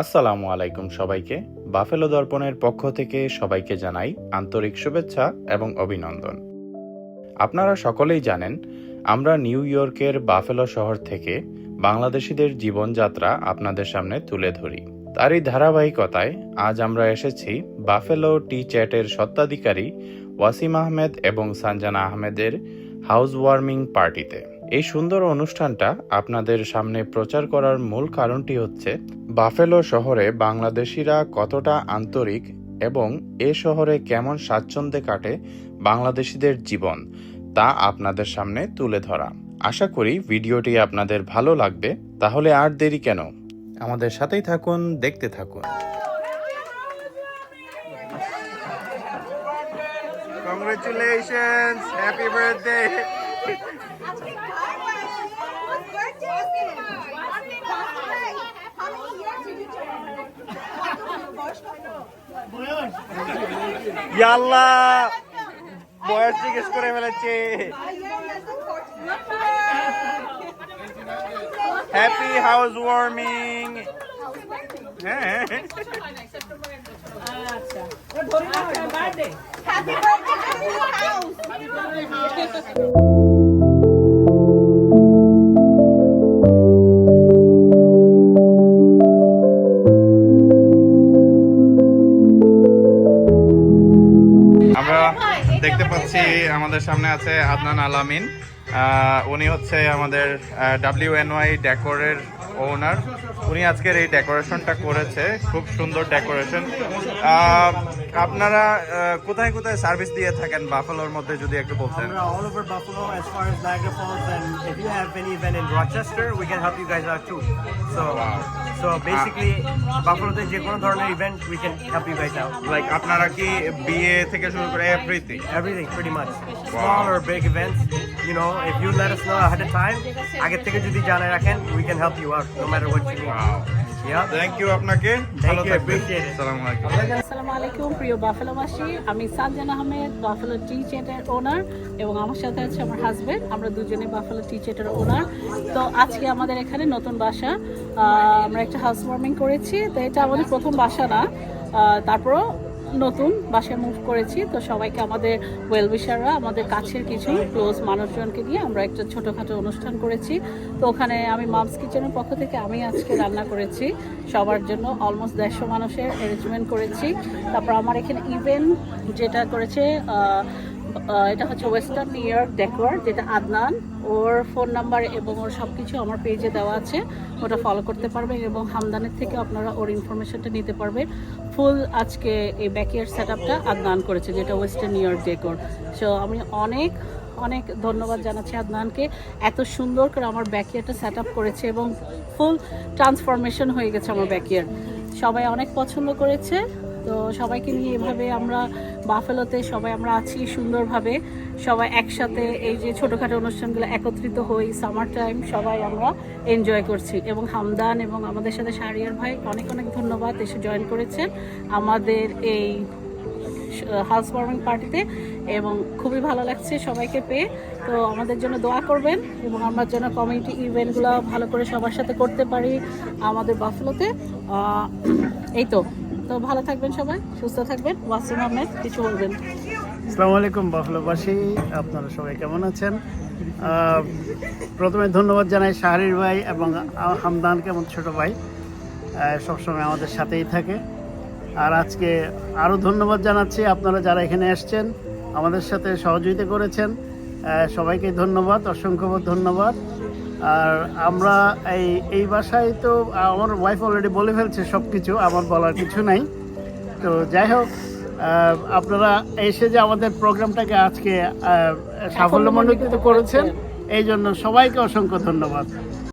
আসসালামু আলাইকুম সবাইকে। বাফেলো দর্পণের পক্ষ থেকে সবাইকে জানাই আন্তরিক শুভেচ্ছা এবং অভিনন্দন। আপনারা সকলেই জানেন, আমরা নিউ ইয়র্কের বাফেলো শহর থেকে বাংলাদেশিদের জীবনযাত্রা আপনাদের সামনে তুলে ধরি। তারই ধারাবাহিকতায় আজ আমরা এসেছি বাফেলো টি চ্যাটের সত্ত্বাধিকারী ওয়াসিম আহমেদ এবং সানজানা আহমেদের হাউস ওয়ার্মিং পার্টিতে। এই সুন্দর অনুষ্ঠানটা আপনাদের সামনে প্রচার করার মূল কারণটি হচ্ছে, বাফেলো শহরে বাংলাদেশিরা কতটা আন্তরিক এবং এ শহরে কেমন স্বাচ্ছন্দ্যে কাটে বাংলাদেশিদের জীবন, তা আপনাদের সামনে তুলে ধরা আশা করি ভিডিওটি আপনাদের ভালো লাগবে, তাহলে আর দেরি কেন আমাদের সাথেই থাকুন, দেখতে থাকুন Congratulations! Happy birthday! ইয়াল্লা বয়স জিজ্ঞেস করে ফেলেছে। হ্যাপি হাউস ওয়ার্মিং হ্যাঁ দেখতে পাচ্ছি আমাদের সামনে আছে আদনান আলামিন উনি হচ্ছে আমাদের ডাব্লিউ এন ওয়াই ডেকোরের ওনার উনি আজকের এই ডেকোরেশনটা করেছে খুব সুন্দর ডেকোরেশন আপনারা কোথায় কোথায় সার্ভিস দিয়ে থাকেন বাফালোর মধ্যে যদি একটু বলতেন We're all over Buffalo as far as Niagara Falls, and if you have any event in Rochester, we can help you guys out too. So, so basically, Buffalo তে যে কোনো ধরনের event, we can help you guys out. Like আপনারা কি বিয়ে থেকে শুরু করে everything Everything, pretty much. Small or big events, you know, if you let us know ahead of time, আগের থেকে যদি জানায় রাখেন, we can help you out no matter what you need. Yeah. Thank you আপনাকে ভালো you, থাকবেন। appreciate it. আসসালামু আলাইকুম। আসসালামু আলাইকুম প্রিয় বাফেলোবাসী। আমি সানজান আহমেদ বাফেলো টি চেটের ওনার এবং আমার সাথে আছে আমার হাজবেন্ড আমরা দুজনে বাফেলো টি চেটের ওনার। তো আজকে আমাদের এখানে নতুন বাসা আহ, আমরা একটা হাউস ওয়ার্মিং করেছি। তো এটা আমাদের প্রথম বাসা না। তারপরও নতুন বাসায় মুভ করেছি, তো সবাইকে আমাদের ওয়েলবিশাররা আমাদের কাছের কিছু ক্লোজ মানুষজনকে নিয়ে আমরা একটা ছোটোখাটো অনুষ্ঠান করেছি। তো ওখানে আমি মামস কিচেনের পক্ষ থেকে আমি আজকে রান্না করেছি। সবার জন্য অলমোস্ট দেড়শো মানুষের অ্যারেঞ্জমেন্ট করেছি। তারপর আমার এখানে ইভেন্ট যেটা করেছে এটা হচ্ছে ওয়েস্টার্ন নিউ ইয়র্ক ডেকোয়ার যেটা আদনান। ওর ফোন নাম্বার এবং ওর সব কিছু আমার পেজে দেওয়া আছে। ওটা ফলো করতে পারবেন এবং হামদানের থেকে আপনারা ওর ইনফরমেশনটা নিতে পারবেন। ফুল আজকে এই ব্যাকিয়ার সেট আপটা আদনান করেছে, যেটা western New York decor so আমি অনেক অনেক ধন্যবাদ জানাচ্ছি আদনানকে। এত সুন্দর করে আমার ব্যাকিয়ারটা সেট আপ করেছে এবং ফুল ট্রান্সফরমেশন হয়ে গেছে আমার ব্যাকিয়ার সবাই অনেক পছন্দ করেছে। তো সবাইকে নিয়ে এভাবে আমরা বাফেলোতে সবাই আমরা আছি সুন্দরভাবে। সবাই একসাথে এই যে ছোটোখাটো অনুষ্ঠানগুলো একত্রিত হই সামার টাইম সবাই আমরা এনজয় করছি। এবং হামদান এবং আমাদের সাথে শাহরিয়ার ভাই অনেক অনেক ধন্যবাদ এসে জয়েন করেছেন আমাদের এই হাউস ওয়ার্মিং পার্টিতে এবং খুবই ভালো লাগছে সবাইকে পেয়ে। তো আমাদের জন্য দোয়া করবেন এবং আমার জন্য কমিউনিটি ইভেন্টগুলো ভালো করে সবার সাথে করতে পারি আমাদের বাফেলোতে। এই তো। তো ভালো থাকবেন সবাই, সুস্থ থাকবেন, ওয়াসিম আহমেদ, কিছু বলবেন। আসসালামু আলাইকুম বাফলাবাসী আপনারা সবাই কেমন আছেন? প্রথমে ধন্যবাদ জানাই শাহরির ভাই এবং আ- কেমন ছোট ভাই সবসময় আমাদের সাথেই থাকে। আর আজকে আরও ধন্যবাদ জানাচ্ছি আপনারা যারা এখানে এসছেন, আমাদের সাথে সহযোগিতা করেছেন। সবাইকে ধন্যবাদ, অসংখ্য ধন্যবাদ। আর আমরা এই এই বাসায় তো আমার ওয়াইফ অলরেডি বলে ফেলছে সব কিছু আমার বলার কিছু নাই। তো যাই হোক আপনারা এসে যে আমাদের প্রোগ্রামটাকে আজকে সাফল্যমণ্ডিত করেছেন, এই জন্য সবাইকে অসংখ্য ধন্যবাদ।